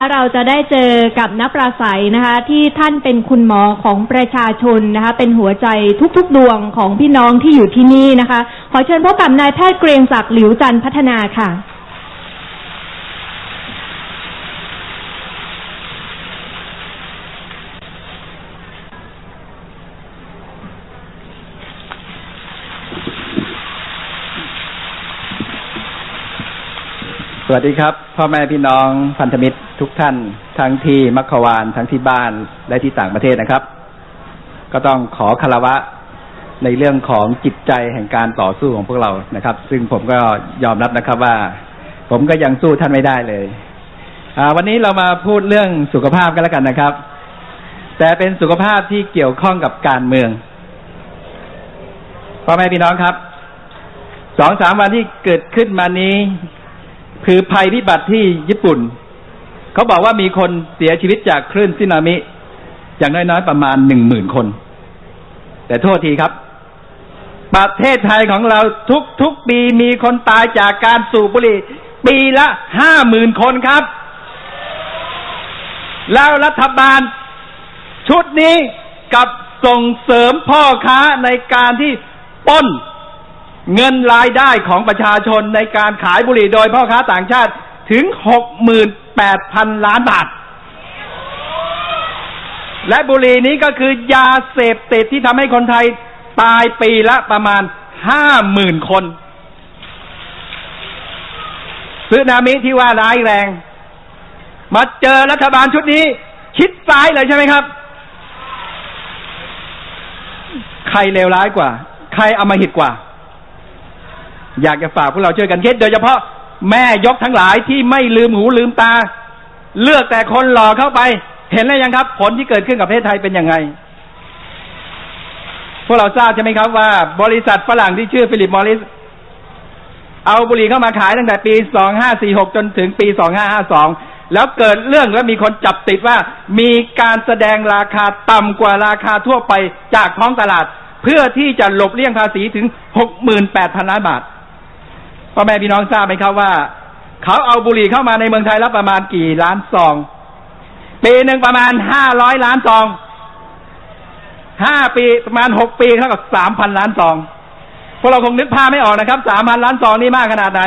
เราจะได้เจอกับนักปราศัยนะคะ ที่ท่านเป็นคุณหมอของประชาชนนะคะ เป็นหัวใจทุกๆดวงของพี่น้องที่อยู่ที่นี่นะคะ ขอเชิญพบกับนายแพทย์เกรียงศักดิ์หลิวจันทร์พัฒนาค่ะ สวัสดีครับ พ่อแม่พี่น้องพันธมิตร ทุกท่านทั้งที่มัคควานทั้งที่บ้านและที่ต่างประเทศนะครับ ก็ต้องขอคารวะในเรื่องของจิตใจแห่งการต่อสู้ของพวกเรานะครับ ซึ่งผมก็ยอมรับนะครับว่า ผมก็ยังสู้ท่านไม่ได้เลยวันนี้เรามาพูดเรื่องสุขภาพกันแล้วกันนะครับ แต่เป็นสุขภาพที่เกี่ยวข้องกับการเมืองพ่อแม่พี่น้องครับสองสามวันที่เกิดขึ้นมานี้ คือภัยพิบัติที่ญี่ปุ่น เขาบอกว่ามีคนเสียชีวิตจากคลื่นสึนามิ อย่างน้อยๆ ประมาณหนึ่งหมื่นคน แต่โทษทีครับ ประเทศไทยของเราทุกๆปีมีคนตายจากการสูบบุหรี่ ปีละห้าหมื่นคนครับ แล้วรัฐบาล ชุดนี้กับส่งเสริมพ่อค้าในการที่ป้นเงินรายได้ของประชาชนในการขายบุหรี่โดยพ่อค้าต่างชาติ ถึงหกหมื่นแปดพันล้านบาท และบุหรี่นี้ก็คือยาเสพติดที่ทำให้คนไทยตายปีละประมาณห้าหมื่นคนซึนามิที่ว่าร้ายแรง มาเจอรัฐบาลชุดนี้ชิดซ้ายเลยใช่ไหมครับ ใครเลวร้ายกว่า ใครเอามาหิดกว่า อยากจะฝากพวกเราช่วยกันคิดโดยเฉพาะ แม่ยกทั้งหลายที่ไม่ลืมหูลืมตา เลือกแต่คนหล่อเข้าไป เห็นแล้วยังครับ ผลที่เกิดขึ้นกับประเทศไทยเป็นยังไง พวกเราทราบใช่ไหมครับว่า บริษัทฝรั่งที่ชื่อฟิลิปมอริส เอาบุหรี่เข้ามาขายตั้งแต่ปี 2546 จนถึงปี 2552 แล้วเกิดเรื่องแล้วมีคนจับติดว่า มีการแสดงราคาต่ำกว่าราคาทั่วไปจากท้องตลาด เพื่อที่จะหลบเลี่ยงภาษีถึง 68,000 ล้านบาท พ่อแม่พี่น้องทราบไหมครับว่า เขาเอาบุหรี่เข้ามาในเมืองไทยแล้วประมาณกี่ล้านซอง ปีหนึ่งประมาณห้าร้อยล้านซองห้าปีประมาณหกปีเท่ากับสามพันล้านซองพวกเราคงนึกภาพไม่ออกนะครับสามพันล้านซองนี่มากขนาดไหน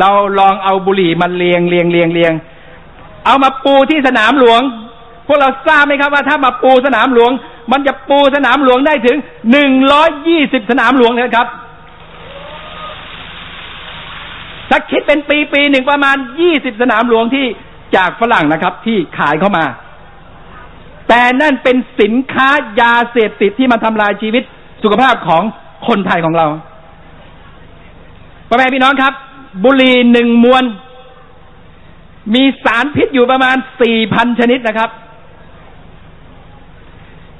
เราลองเอาบุหรี่มันเรียงเรียงเรียงเรียง เอามาปูที่สนามหลวง พวกเราทราบไหมครับว่าถ้ามาปูสนามหลวง มันจะปูสนามหลวงได้ถึงหนึ่งร้อยยี่สิบสนามหลวงเลยครับ ถ้าคิดเป็นปีปีหนึ่งประมาณยี่สิบสนามหลวงที่จากฝรั่งนะครับ ที่ขายเข้ามา แต่นั่นเป็นสินค้ายาเสพติดที่มาทำลายชีวิตสุขภาพของคนไทยของเราพ่อแม่พี่น้องครับ บุหรี่หนึ่งมวน มีสารพิษอยู่ประมาณสี่พันชนิดนะครับ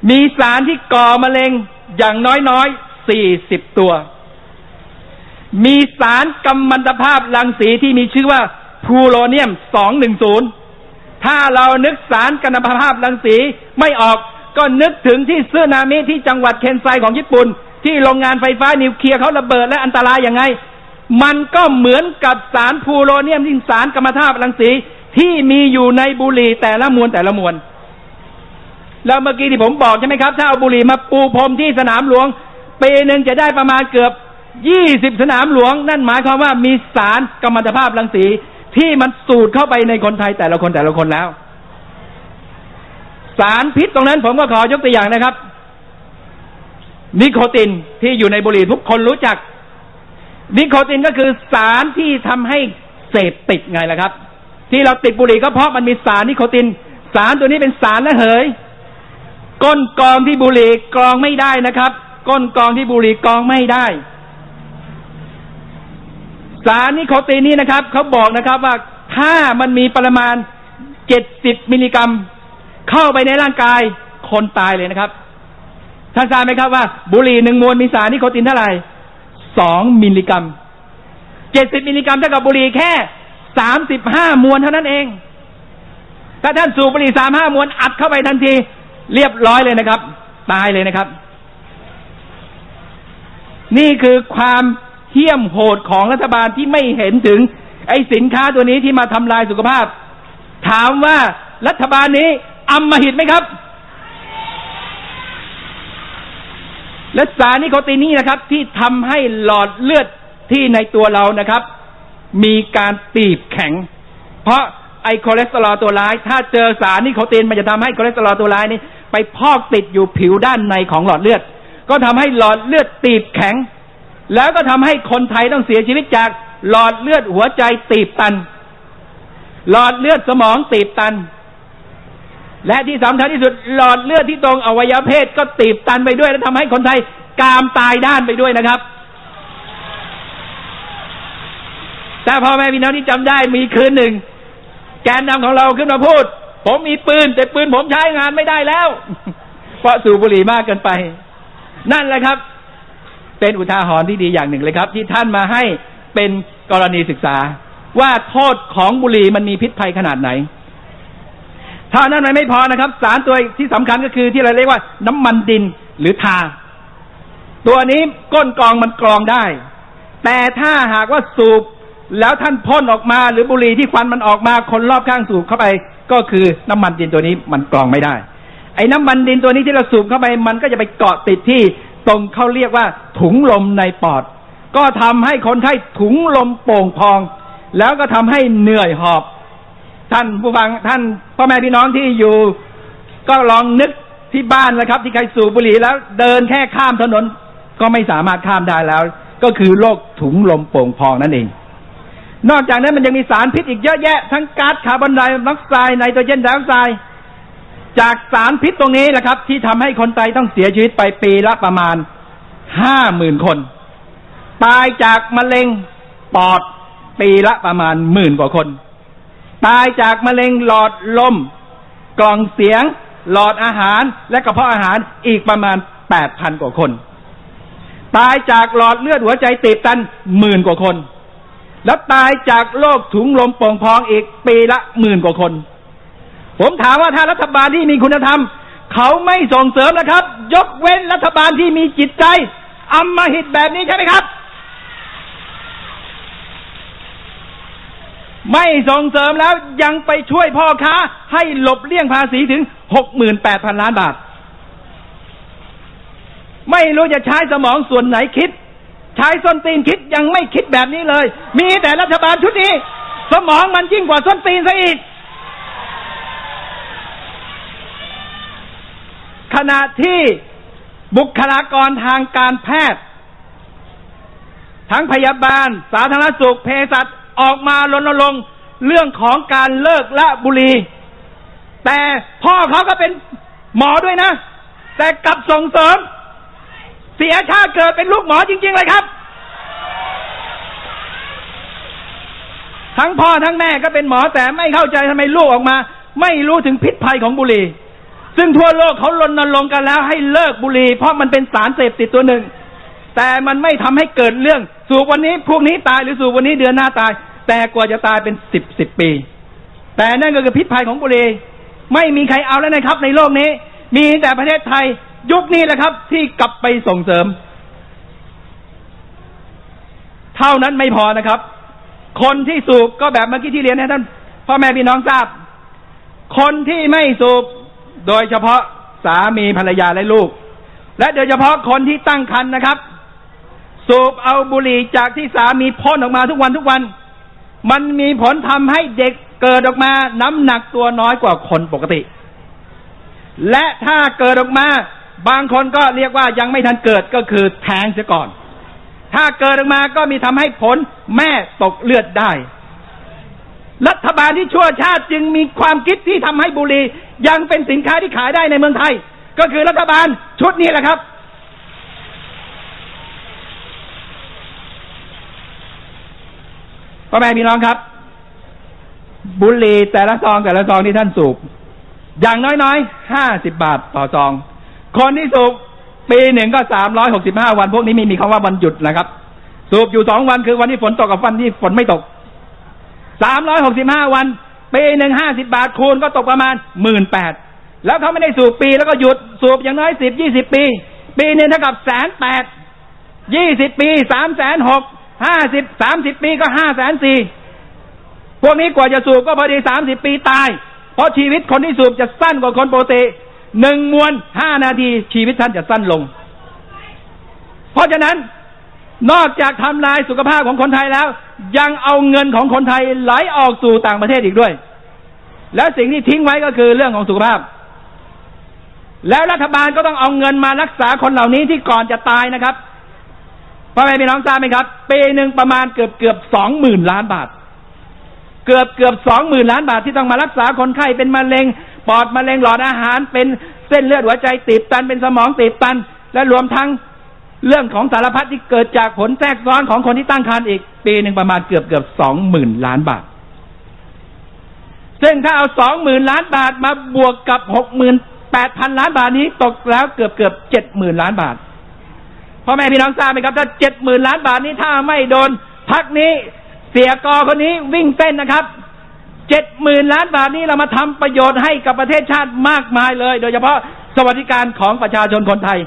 มีสารที่ก่อมะเร็งอย่างน้อยๆสี่สิบตัว มีสารกัมมันตภาพรังสีที่มีชื่อว่าพลูโรเนียม210ถ้าเรานึกสารกัมมันตภาพรังสีไม่ออกก็นึกถึงที่ซึนามิที่จังหวัดเคนไซของญี่ปุ่น ที่โรงงานไฟฟ้านิวเคลียร์เขาระเบิดและอันตรายอย่างไง มันก็เหมือนกับสารพลูโรเนียมที่สารกัมมันตภาพรังสีที่มีอยู่ในบุหรี่แต่ละมวลแต่ละมวลแล้วเมื่อกี้ที่ผมบอกใช่ไหมครับ ถ้าเอาบุหรี่มาปูพรมที่สนามหลวงปีหนึ่งจะได้ประมาณเกือบ ยี่สิบสนามหลวง นั่นหมายความว่ามีสารกัมมันตภาพรังสีที่มันสูดเข้าไปในคนไทยแต่ละคนแต่ละคนแล้ว สารพิษตรงนั้นผมก็ขอยกตัวอย่างนะครับ นิโคตินที่อยู่ในบุหรี่ทุกคนรู้จัก นิโคตินก็คือสารที่ทำให้เสพติดไงล่ะครับ ที่เราติดบุหรี่ก็เพราะมันมีสารนิโคติน สารตัวนี้เป็นสารระเหย ก้นกองที่บุหรี่กรองไม่ได้นะครับ ก้นกองที่บุหรี่กรองไม่ได้ สารนิโคตินนี่นะครับเขาบอกนะครับว่าถ้ามันมีปริมาณเจ็ดสิบมิลลิกรัม เข้าไปในร่างกายคนตายเลยนะครับท่านทราบไหมครับว่า บุหรี่หนึ่งมวลมีสารนิโคตินเท่าไหร่สองมิลลิกรัมเจ็ดสิบมิลลิกรัมเท่ากับบุหรี่แค่สามสิบห้ามวลเท่านั้นเอง ถ้าท่านสูบบุหรี่สามห้ามวลอัดเข้าไปทันที เรียบร้อยเลยนะครับ ตายเลยนะครับ นี่คือความ เหี้ยมโหดของรัฐบาลที่ไม่เห็นถึง ไอ้สินค้าตัวนี้ที่มาทำลายสุขภาพ ถามว่ารัฐบาลนี้อำมหิตไหมครับ และสารนิโคตินนี่นะครับ ที่ทำให้หลอดเลือดที่ในตัวเรานะครับ มีการตีบแข็ง เพราะไอคอเลสเตอรอลตัวร้าย ถ้าเจอสารนิโคตินมันจะทำให้คอเลสเตอรอลตัวร้ายนี้ ไปพอกติดอยู่ผิวด้านในของหลอดเลือด ก็ทำให้หลอดเลือดตีบแข็ง แล้วก็ทำให้คนไทยต้องเสียชีวิตจากหลอดเลือดหัวใจตีบตัน หลอดเลือดสมองตีบตัน และที่สำคัญที่สุดหลอดเลือดที่ตรงอวัยวะเพศก็ตีบตันไปด้วย และทำให้คนไทยกามตายด้านไปด้วยนะครับ แต่พ่อแม่พี่น้องที่จำได้มีคืนหนึ่ง แกนนำของเราขึ้นมาพูด ผมมีปืน แต่ปืนผมใช้งานไม่ได้แล้ว เพราะสูบบุหรี่มากเกินไป นั่นแหละครับ เป็นอุทาหรณ์ที่ดีอย่างหนึ่งเลยครับ ที่ท่านมาให้เป็นกรณีศึกษา ว่าโทษของบุหรี่มันมีพิษภัยขนาดไหนเท่านั้นมันไม่พอนะครับ สารตัวที่สำคัญก็คือที่เราเรียกว่า น้ำมันดินหรือทา ตัวนี้ก้นกองมันกรองได้ แต่ถ้าหากว่าสูบแล้วท่านพ่นออกมา หรือบุหรี่ที่ควันมันออกมาคนรอบข้างสูบเข้าไป ก็คือน้ำมันดินตัวนี้มันกรองไม่ได้ ไอ้น้ำมันดินตัวนี้ที่เราสูบเข้าไป มันก็จะไปเกาะติดที่ ตรงเขาเรียกว่าถุงลมในปอด ก็ทำให้คนไข้ถุงลมโป่งพอง แล้วก็ทำให้เหนื่อยหอบ ท่านผู้ฟังท่านพ่อแม่พี่น้องที่อยู่ ก็ลองนึกที่บ้านนะครับ ที่ใครสูบบุหรี่แล้วเดินแค่ข้ามถนน ก็ไม่สามารถข้ามได้แล้ว ก็คือโรคถุงลมโป่งพองนั่นเอง นอกจากนั้นมันยังมีสารพิษอีกเยอะแยะ ทั้งก๊าซคาร์บอนไดออกไซด์ไนโตรเจนไดออกไซด์ จากสารพิษตรงนี้แหละครับ ที่ทำให้คนไทยต้องเสียชีวิตไปปีละประมาณห้าหมื่นคน ตายจากมะเร็งปอดปีละประมาณหมื่นกว่าคน ตายจากมะเร็งหลอดลม กล่องเสียง หลอดอาหารและกระเพาะอาหารอีกประมาณแปดพันกว่าคน ตายจากหลอดเลือดหัวใจตีบตันหมื่นกว่าคน แล้วตายจากโรคถุงลมโป่งพองอีกปีละหมื่นกว่าคน ผมถามว่าถ้ารัฐบาลที่มีคุณธรรม เขาไม่ส่งเสริมนะครับ ยกเว้นรัฐบาลที่มีจิตใจอำมหิตแบบนี้ใช่ไหมครับ ไม่ส่งเสริมแล้วยังไปช่วยพ่อค้า ให้หลบเลี่ยงภาษีถึงหกหมื่นแปดพันล้านบาท ไม่รู้จะใช้สมองส่วนไหนคิด ใช้ส้นตีนคิดยังไม่คิดแบบนี้เลย มีแต่รัฐบาลชุดนี้ สมองมันยิ่งกว่าส้นตีนซะอีก ขณะที่บุคลากรทางการแพทย์ ทั้งพยาบาล สาธารณสุขเภสัชออกมารณรงค์เรื่องของการเลิกละบุหรี่แต่พ่อเขาก็เป็นหมอด้วยนะ แต่กลับส่งเสริม เสียชาติเกิดเป็นลูกหมอจริง ๆ เลยครับ ทั้งพ่อทั้งแม่ก็เป็นหมอแต่ไม่เข้าใจทำไมลูกออกมา ไม่รู้ถึงพิษภัยของบุหรี่ ซึ่งทั่วโลกเขารณรงค์กันแล้วให้เลิกบุหรี่เพราะมันเป็นสารเสพติดตัวหนึ่ง แต่มันไม่ทำให้เกิดเรื่อง สูบวันนี้พวกนี้ตายหรือสูบวันนี้เดือนหน้าตาย แต่กว่าจะตายเป็นสิบสิบปี แต่นั่นก็คือพิษภัยของบุหรี่ไม่มีใครเอาแล้วนะครับ ในโลกนี้ มีแต่ประเทศไทยยุคนี้แหละครับ ที่กลับไปส่งเสริม เท่านั้นไม่พอนะครับ คนที่สูบก็แบบเมื่อกี้ที่เรียนให้ท่านพ่อแม่พี่น้องทราบ คนที่ไม่สูบ โดยเฉพาะสามีภรรยาและลูก และโดยเฉพาะคนที่ตั้งครรภ์นะครับ สูบเอาบุหรี่จากที่สามีพ่นออกมาทุกวันทุกวัน มันมีผลทำให้เด็กเกิดออกมาน้ำหนักตัวน้อยกว่าคนปกติ และถ้าเกิดออกมา บางคนก็เรียกว่ายังไม่ทันเกิดก็คือแท้งเสียก่อน ถ้าเกิดออกมาก็มีทำให้ผลแม่ตกเลือดได้ รัฐบาลที่ชั่วชาติจึงมีความคิดที่ทำให้บุหรี่ยังเป็นสินค้าที่ขายได้ในเมืองไทย ก็คือรัฐบาลชุดนี้แหละครับ พ่อแม่พี่น้องครับ บุหรี่แต่ละซองแต่ละซองที่ท่านสูบอย่างน้อยๆห้าสิบบาทต่อซอง คนที่สูบปีหนึ่งก็สามร้อยหกสิบห้าวัน พวกนี้ไม่มีคำว่าวันหยุดนะครับ สูบอยู่สองวันคือวันที่ฝนตกกับวันที่ฝนไม่ตก สามร้อยหกสิบห้าวัน ปีหนึ่งห้าสิบาทคูณก็ตกประมาณหมื่นแปดแล้วเขาไม่ได้สูบปีแล้วก็หยุดสูบอย่างน้อยสิบยี่สิบปี ปีหนึงเท่ากับแสนแปดยี่สิบปีสามแสนหกห้าสิบสามสิบปีก็ห้าแสนสี่พวกนี้กว่าจะสูบก็พอดีสามสิบปีตาย เพราะชีวิตคนที่สูบจะสั้นกว่าคนปกติหนึ่งมวนห้านาทีชีวิตท่านจะสั้นลง เพราะฉะนั้นนอกจากทำลายสุขภาพของคนไทยแล้ว ยังเอาเงินของคนไทยไหลออกสู่ต่างประเทศอีกด้วย แล้วสิ่งที่ทิ้งไว้ก็คือเรื่องของสุขภาพ แล้วรัฐบาลก็ต้องเอาเงินมารักษาคนเหล่านี้ที่ก่อนจะตายนะครับพ่อแม่พี่น้องทราบไหมครับปีหนึ่งประมาณเกือบเกือบสองหมื่นล้านบาท เกือบเกือบสองหมื่นล้านบาทที่ต้องมารักษาคนไข้เป็นมะเร็งปอดมะเร็งหลอดอาหารเป็นเส้นเลือดหัวใจตีบตันเป็นสมองตีบตัน และรวมทั้ง เรื่องของสารพัดที่เกิดจากผลแทรกซ้อนของคนที่ตั้งครรภ์อีก ปีหนึ่งประมาณเกือบเกือบสองหมื่นล้านบาท ซึ่งถ้าเอาสองหมื่นล้านบาทมาบวกกับหกหมื่นแปดพันล้านบาทนี้ตกแล้วเกือบเกือบเจ็ดหมื่นล้านบาทพ่อแม่พี่น้องทราบไหมครับ ถ้าเจ็ดหมื่นล้านบาทนี้ถ้าไม่โดน พักนี้เสียกอคนนี้วิ่งเต้นนะครับเจ็ดหมื่นล้านบาทนี้เรามาทำประโยชน์ให้กับประเทศชาติมากมายเลย โดยเฉพาะสวัสดิการของประชาชนคนไทย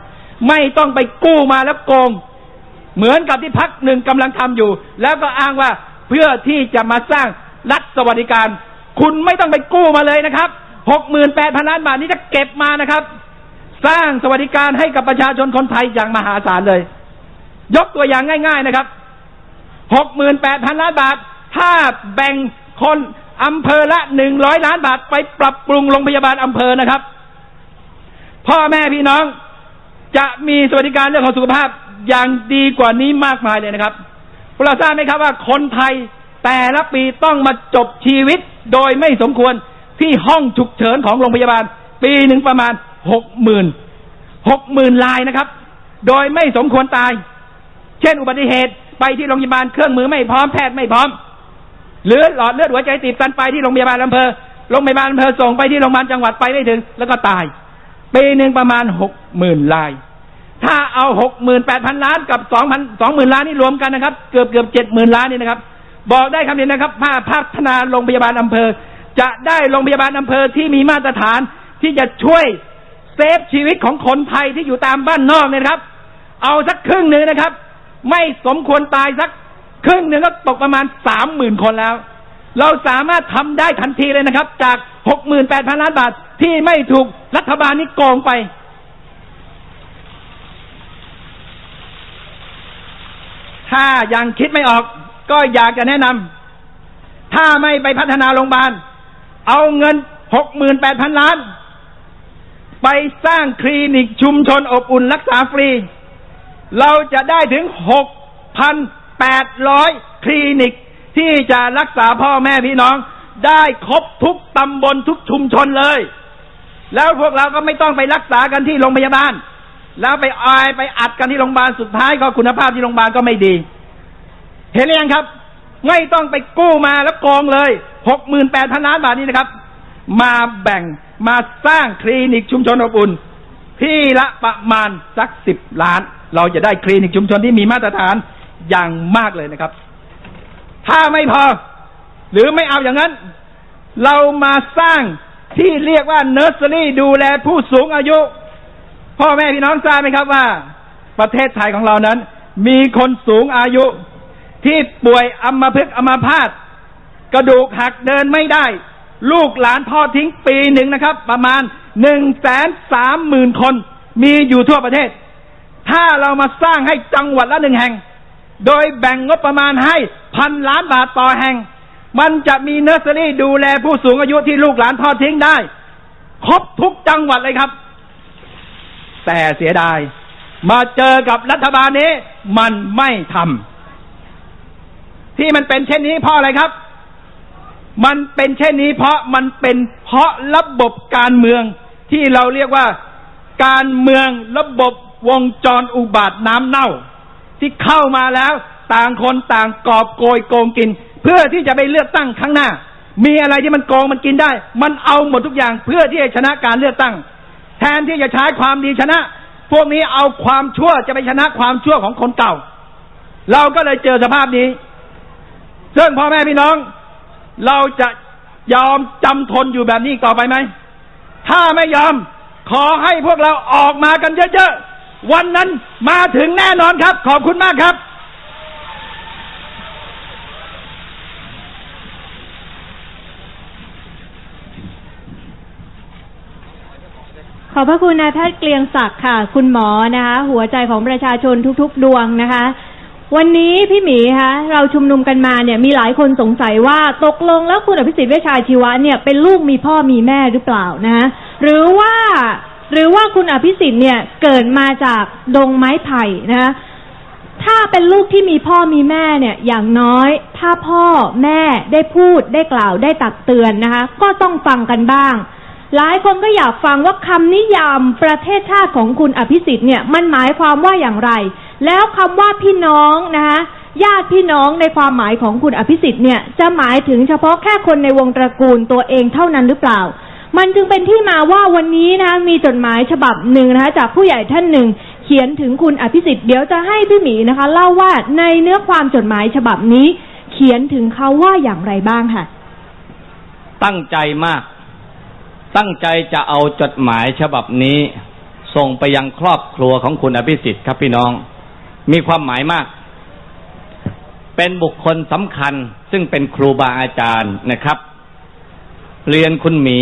ไม่ต้องไปกู้มาแล้วโกง เหมือนกับที่พักหนึ่งกำลังทำอยู่ แล้วก็อ้างว่าเพื่อที่จะมาสร้างรัฐสวัสดิการ คุณไม่ต้องไปกู้มาเลยนะครับหกหมื่นแปดพันล้านบาทนี้จะเก็บมานะครับ สร้างสวัสดิการให้กับประชาชนคนไทยอย่างมหาศาลเลย ยกตัวอย่างง่าย ๆนะครับหกหมื่นแปดพันล้านบาท ถ้าแบ่งคนอำเภอละหนึ่งร้อยล้านบาทไปปรับปรุงโรงพยาบาลอำเภอนะครับ พ่อแม่พี่น้อง จะมีสวัสดิการเรื่องของสุขภาพอย่างดีกว่านี้มากมายเลยนะครับพวกเราทราบไหมครับว่าคนไทยแต่ละปีต้องมาจบชีวิตโดยไม่สมควรที่ห้องฉุกเฉินของโรงพยาบาล ปีหนึ่งประมาณหกหมื่นหกหมื่นลายนะครับ โดยไม่สมควรตาย เช่นอุบัติเหตุไปที่โรงพยาบาลเครื่องมือไม่พร้อมแพทย์ไม่พร้อม หรือหลอดเลือดหัวใจตีบตันไปที่โรงพยาบาลอำเภอโรงพยาบาลอำเภอส่งไปที่โรงพยาบาลจังหวัดไปไม่ถึง แล้วก็ตาย ปีหนึ่งประมาณหกหมื่นลาย ถ้าเอาหกหมื่นแปดพันล้านกับสองพันสองหมื่นล้านนี่รวมกันนะครับ เกือบเกือบเจ็ดหมื่นล้านนี่นะครับ บอกได้คำนี้นะครับภาพัฒนาโรงพยาบาลอำเภอ จะได้โรงพยาบาลอำเภอที่มีมาตรฐานที่จะช่วยเซฟชีวิตของคนไทยที่อยู่ตามบ้านนอกเนี่ยนะครับ เอาสักครึ่งหนึ่งนะครับ ไม่สมควรตายสักครึ่งหนึ่งก็ตกประมาณสามหมื่นคนแล้ว เราสามารถทำได้ทันทีเลยนะครับ จากหกหมื่นแปดพันล้านบาทที่ไม่ถูกรัฐบาลนี้โกงไป ถ้ายังคิดไม่ออก ก็อยากจะแนะนำถ้าไม่ไปพัฒนาโรงพยาบาล เอาเงินหกหมื่นแปดพันล้าน ไปสร้างคลินิกชุมชนอบอุ่นรักษาฟรี เราจะได้ถึงหกพันแปดร้อยคลินิก ที่จะรักษาพ่อแม่พี่น้อง ได้ครบทุกตำบลทุกชุมชนเลย แล้วพวกเราก็ไม่ต้องไปรักษากันที่โรงพยาบาล แล้วไปอายไปอัดกันที่โรงพยาบาลสุดท้ายก็คุณภาพที่โรงพยาบาลก็ไม่ดี เห็นหรือยังครับ ไม่ต้องไปกู้มาแล้วโกงเลยหกหมื่นแปดพันล้านบาทนี้นะครับ มาแบ่งมาสร้างคลินิกชุมชนอบอุ่นที่ละประมาณสักสิบล้าน เราจะได้คลินิกชุมชนที่มีมาตรฐานอย่างมากเลยนะครับ ถ้าไม่พอ หรือไม่เอาอย่างนั้น เรามาสร้างที่เรียกว่าเนอร์เซอรี่ดูแลผู้สูงอายุ พ่อแม่พี่น้องทราบไหมครับว่า ประเทศไทยของเรานั้น มีคนสูงอายุ ที่ป่วยอัมพฤกษ์อัมพาตกระดูกหักเดินไม่ได้ ลูกหลานทอดทิ้งปีหนึ่งนะครับ ประมาณหนึ่งแสนสามหมื่นคน มีอยู่ทั่วประเทศ ถ้าเรามาสร้างให้จังหวัดละหนึ่งแห่ง โดยแบ่งงบประมาณให้พันล้านบาทต่อแห่ง มันจะมีเนอร์เซอรี่ดูแลผู้สูงอายุที่ลูกหลานทอดทิ้งได้ ครบทุกจังหวัดเลยครับ แต่เสียดาย มาเจอกับรัฐบาลนี้ มันไม่ทำที่มันเป็นเช่นนี้เพราะอะไรครับ มันเป็นเช่นนี้เพราะมันเป็นเพราะระบบการเมืองที่เราเรียกว่าการเมืองระบบวงจรอุบาทน้ำเน่า ที่เข้ามาแล้ว ต่างคนต่างกอบโกยโกงกิน เพื่อที่จะไปเลือกตั้งครั้งหน้า มีอะไรที่มันโกงมันกินได้ มันเอาหมดทุกอย่างเพื่อที่จะชนะการเลือกตั้ง แทนที่จะใช้ความดีชนะ พวกนี้เอาความชั่วจะไปชนะความชั่วของคนเก่า เราก็เลยเจอสภาพนี้ซึ่งพ่อแม่พี่น้อง เราจะยอมจำทนอยู่แบบนี้ต่อไปไหม ถ้าไม่ยอม ขอให้พวกเราออกมากันเยอะๆ วันนั้นมาถึงแน่นอนครับ ขอบคุณมากครับขอบพระคุณนายแพทย์เกลียงศักดิ์ค่ะ คุณหมอนะคะ หัวใจของประชาชนทุกๆ ดวงนะคะ วันนี้พี่หมีคะเราชุมนุมกันมาเนี่ย มีหลายคนสงสัยว่าตกลงแล้วคุณอภิสิทธิ์เวชชาชีวะเนี่ยเป็นลูกมีพ่อมีแม่หรือเปล่านะ หรือว่า หรือว่าคุณอภิสิทธิ์เนี่ยเกิดมาจากดงไม้ไผ่นะถ้าเป็นลูกที่มีพ่อมีแม่เนี่ยอย่างน้อย ถ้าพ่อแม่ได้พูดได้กล่าวได้ตักเตือนนะคะ ก็ต้องฟังกันบ้าง หลายคนก็อยากฟังว่าคำนิยามประเทศชาติของคุณอภิสิทธิ์เนี่ยมันหมายความว่าอย่างไร แล้วคำว่าพี่น้องนะคะญาติพี่น้องในความหมายของคุณอภิสิทธิ์เนี่ยจะหมายถึงเฉพาะแค่คนในวงตระกูลตัวเองเท่านั้นหรือเปล่า มันจึงเป็นที่มาว่าวันนี้นะคะมีจดหมายฉบับหนึ่งนะคะจากผู้ใหญ่ท่านหนึ่ง เขียนถึงคุณอภิสิทธิ์เดี๋ยวจะให้พี่หมีนะคะ เล่าว่าในเนื้อความจดหมายฉบับนี้ เขียนถึงเขาว่าอย่างไรบ้างค่ะ ตั้งใจมาก ตั้งใจจะเอาจดหมายฉบับนี้ ส่งไปยังครอบครัวของคุณอภิสิทธิ์ครับพี่น้อง มีความหมายมาก เป็นบุคคลสำคัญซึ่งเป็นครูบาอาจารย์นะครับ เรียนคุณหมี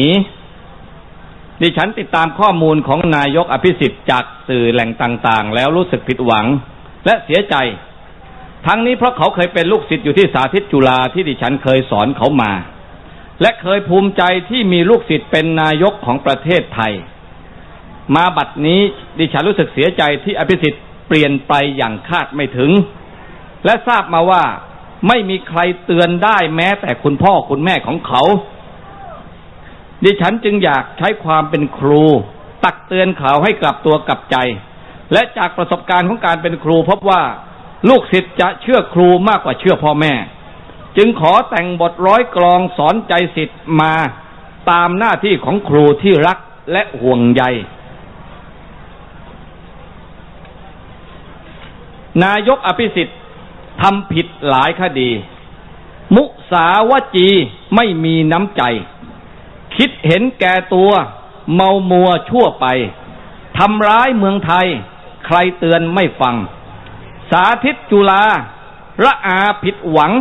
ดิฉันติดตามข้อมูลของนายกอภิสิทธิ์จากสื่อแหล่งต่างๆ แล้วรู้สึกผิดหวัง และเสียใจ ทั้งนี้เพราะเขาเคยเป็นลูกศิษย์อยู่ที่สาธิตจุฬาที่ดิฉันเคยสอนเขามา และเคยภูมิใจที่มีลูกศิษย์เป็นนายกของประเทศไทย มาบัดนี้ดิฉันรู้สึกเสียใจที่อภิสิทธิ์เปลี่ยนไปอย่างคาดไม่ถึง และทราบมาว่าไม่มีใครเตือนได้แม้แต่คุณพ่อคุณแม่ของเขา ดิฉันจึงอยากใช้ความเป็นครู ตักเตือนเขาให้กลับตัวกลับใจ และจากประสบการณ์ของการเป็นครูพบว่าลูกศิษย์จะเชื่อครูมากกว่าเชื่อพ่อแม่ จึงขอแต่งบทร้อยกลองสอนใจสิทธิ์มาตามหน้าที่ของครูที่รักและห่วงใย นายกอภิสิทธิ์ทำผิดหลายคดี มุสาวจีไม่มีน้ำใจ คิดเห็นแก่ตัว เมามัวชั่วไปทำร้ายเมืองไทย ใครเตือนไม่ฟัง สาธิตจุฬาระอาผิดหวัง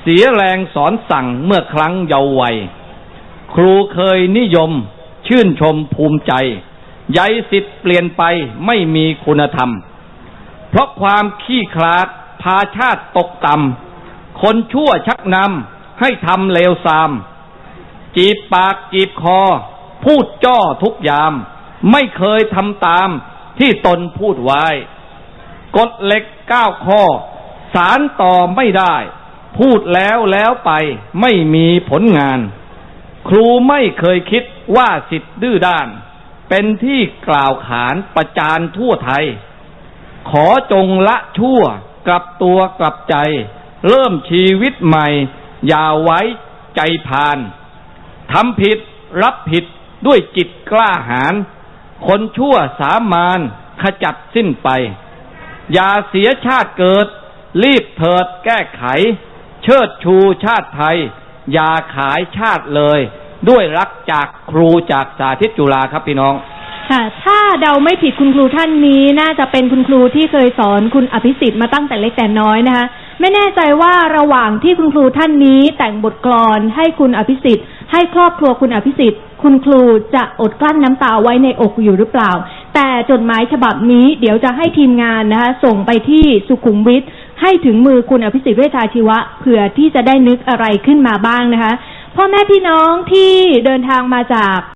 เสียแรงสอนสั่งเมื่อครั้งเยาว์วัย ครูเคยนิยมชื่นชมภูมิใจใยสิทธิ์เปลี่ยนไปไม่มีคุณธรรม เพราะความขี้คลาดพาชาติตกต่ำคนชั่วชักนำให้ทำเลวทราม จีบปากจีบคอ พูดจ้อทุกยาม ไม่เคยทำตามที่ตนพูดไว้กฎเหล็กเก้าข้อ สารต่อไม่ได้ พูดแล้วแล้วไปไม่มีผลงาน ครูไม่เคยคิดว่าสิทธิ์ดื้อด้าน เป็นที่กล่าวขานประจานทั่วไทย ขอจงละชั่วกลับตัวกลับใจ เริ่มชีวิตใหม่ อย่าไว้ใจพาน ทำผิดรับผิดด้วยจิตกล้าหาญคนชั่วสามานขจัดสิ้นไป อย่าเสียชาติเกิด รีบเถิดแก้ไข เชิดชูชาติไทย อย่าขายชาติเลย ด้วยรักจากครูจากสาธิตจุฬาครับพี่น้องค่ะถ้าเดาไม่ผิดคุณครูท่านนี้น่าจะเป็นคุณครูที่เคยสอนคุณอภิสิทธิ์มาตั้งแต่เล็กแต่น้อยนะคะ ไม่แน่ใจว่าระหว่างที่คุณครูท่านนี้แต่งบทกลอนให้คุณอภิสิทธิ์ ให้ครอบครัวคุณอภิสิทธิ์ คุณครูจะอดกลั้นน้ำตาไว้ในอกอยู่หรือเปล่า แต่จดหมายฉบับนี้เดี๋ยวจะให้ทีมงานนะคะส่งไปที่สุขุมวิทให้ถึงมือคุณอภิสิทธิ์เวชชาชีวะเผื่อที่จะได้นึกอะไรขึ้นมาบ้างนะคะ พ่อแม่พี่น้องที่เดินทางมาจาก